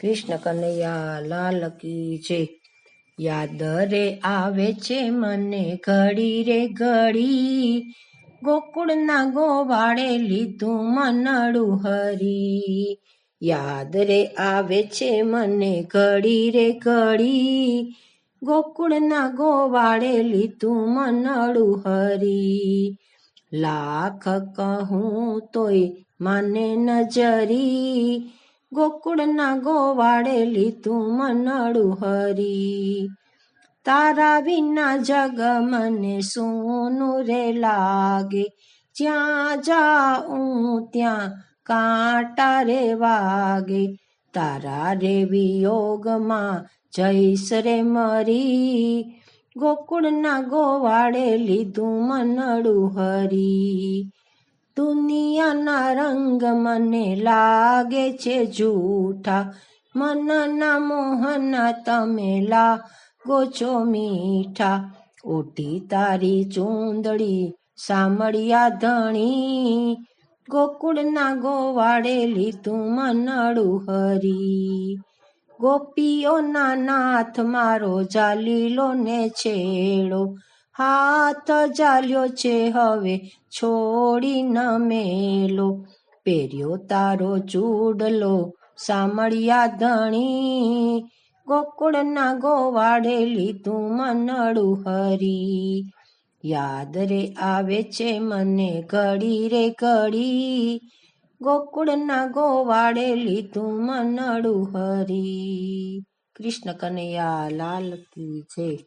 કૃષ્ણ કનૈયા લાલ કી જય. યાદ રે આવે છે મને ઘડી રે ઘડી. ગોકુળના ગોવાળે લીધું મનડું હરી. યાદ રે આવે છે મને ઘડી રે ઘડી. ગોકુળના ગોવાળે લીધું મનડું હરી. લાખ કહું તોય મને નજરી. ગોકુળના ગોવાળે લીધું મનડું હરી. તારા વિના જગ મને સોનું રે લાગે. જ્યાં જાઉં ત્યાં કાંટા રે વાગે. તારા રે વિયોગમાં જઈશ રે મરી. ગોકુળના ગોવાળે લીધું મનડું હરી. દુનિયાના રંગ મને લાગે છે જૂઠા. મનના મોહના તમે લાગો છો મીઠા. ઓઢી તારી ચૂંદડી સામળિયા ધણી. ગોકુળના ગોવાળે લીધું મનડું હરી ગોપીઓના નાથ મારો જાલીલો ને છેડો. હાથ ચાલ્યો છે હવે છોડી ન મેલો. પહેર્યો તારો ચૂડલો સામળિયા ધણી. ગોકુળના ગોવાડે લીધું મનડું હરી. યાદ રે આવે છે મને ઘડી રે ઘડી. ગોકુળના ગોવાડે લીધું મનડું હરી. કૃષ્ણ કનૈયા, લાલ જય.